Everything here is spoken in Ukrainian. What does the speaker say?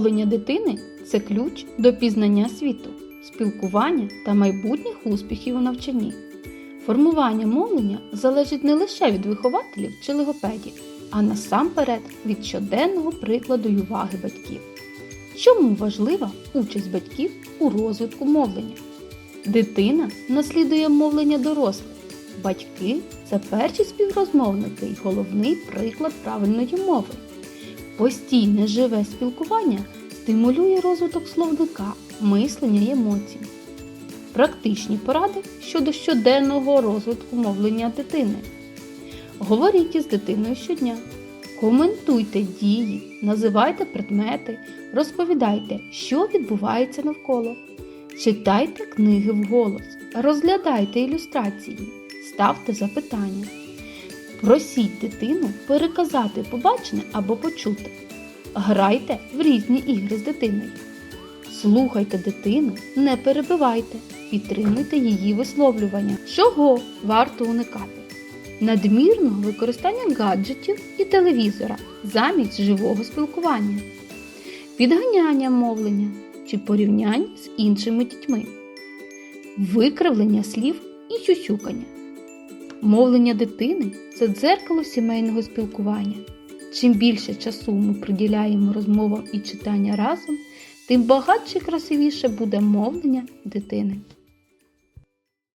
дитини це ключ до пізнання світу, спілкування та майбутніх успіхів у навчанні. Формування мовлення залежить не лише від вихователів чи логопедів, а насамперед від щоденного прикладу й уваги батьків. Чому важлива участь батьків у розвитку мовлення? Дитина наслідує мовлення дорослих. Батьки це перші співрозмовники і головний приклад правильної мови. Постійне живе спілкування стимулює розвиток словника, мислення й емоцій. Практичні поради щодо щоденного розвитку мовлення дитини. Говоріть із дитиною щодня. Коментуйте дії, називайте предмети, розповідайте, що відбувається навколо. Читайте книги вголос, розглядайте ілюстрації, ставте запитання. Просіть дитину переказати побачене або почуте. Грайте в різні ігри з дитиною. Слухайте дитину, не перебивайте, підтримуйте її висловлювання, чого варто уникати. Надмірного використання гаджетів і телевізора замість живого спілкування, підганяння мовлення чи порівнянь з іншими дітьми, викривлення слів і сюсюкання. Мовлення дитини це дзеркало сімейного спілкування. Чим більше часу ми приділяємо розмовам і читання разом, тим багатше і красивіше буде мовлення дитини.